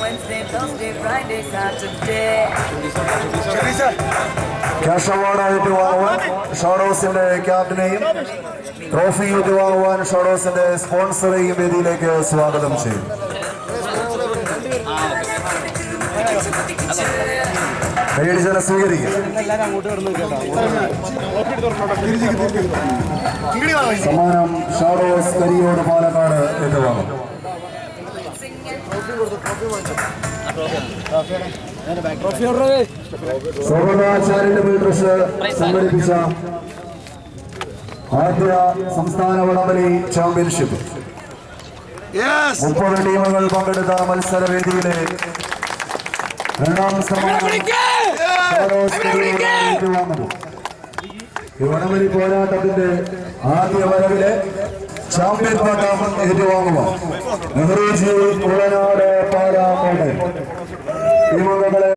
Wednesday, Thursday, Friday, Saturday. Cash award ഏറ്റുവാങ്ങുവാൻ ഷോഡോസിന്റെ ക്യാപ്റ്റനെയും trophy ഏറ്റുവാങ്ങുവാൻ ഷോഡോസിന്റെ സ്പോൺസറെയും വേദിയിലേക്ക് സ്വാഗതം ചെയ്യും സ്വീകരിക്കുക സമ്മാനം ഷാഡോസ് കരിയോട് പാലക്കാട് ഏറ്റുവാങ്ങും. ചാരിറ്റബിൾ ട്രസ്റ്റ് സംഘടിപ്പിച്ച ആദ്യ സംസ്ഥാന വടംവലി ചാമ്പ്യൻഷിപ്പ് മുപ്പത് ടീമുകൾ പങ്കെടുത്ത മത്സരവേദിയിലെ രണ്ടാം വടംവലി പോരാട്ടത്തിന്റെ ആദ്യ വരവിലെ ചാമ്പ്യൻ പട്ടം ഏറ്റുവാങ്ങുക. നെഹ്റുജി കുളനാട് പാലാ കോട്ടയം ടീമംഗങ്ങളെ